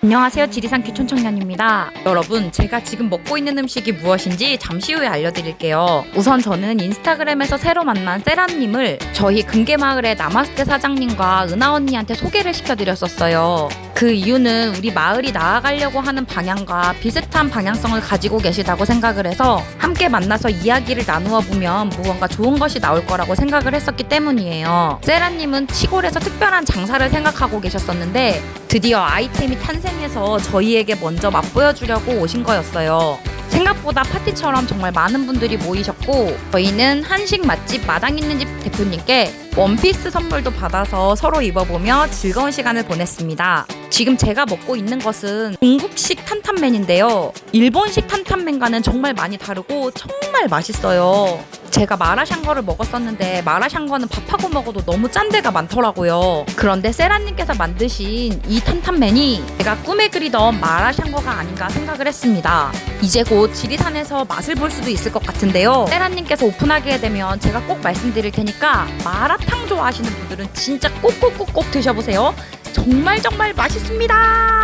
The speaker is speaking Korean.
안녕하세요. 지리산 귀촌청년입니다. 여러분, 제가 지금 먹고 있는 음식이 무엇인지 잠시 후에 알려드릴게요. 우선 저는 인스타그램에서 새로 만난 세라님을 저희 금계마을의 나마스테 사장님과 은하 언니한테 소개를 시켜드렸었어요. 그 이유는 우리 마을이 나아가려고 하는 방향과 비슷한 방향성을 가지고 계시다고 생각을 해서 함께 만나서 이야기를 나누어 보면 무언가 좋은 것이 나올 거라고 생각을 했었기 때문이에요. 세라님은 시골에서 특별한 장사를 생각하고 계셨었는데 드디어 아이템이 탄생해서 저희에게 먼저 맛보여주려고 오신 거였어요. 생각보다 파티처럼 정말 많은 분들이 모이셨고 저희는 한식 맛집 마당 있는 집 대표님께 원피스 선물도 받아서 서로 입어보며 즐거운 시간을 보냈습니다. 지금 제가 먹고 있는 것은 중국식 탄탄면인데요. 일본식 탄탄면과는 정말 많이 다르고 정말 맛있어요. 제가 마라샹궈를 먹었었는데 마라샹궈는 밥하고 먹어도 너무 짠 데가 많더라고요. 그런데 세라님께서 만드신 이 탄탄면이 제가 꿈에 그리던 마라샹궈가 아닌가 생각을 했습니다. 이제 곧 지리산에서 맛을 볼 수도 있을 것 같은데요. 세라님께서 오픈하게 되면 제가 꼭 말씀드릴 테니까 마라 탕 좋아하시는 분들은 진짜 꼭꼭꼭꼭 드셔보세요. 정말 정말 맛있습니다.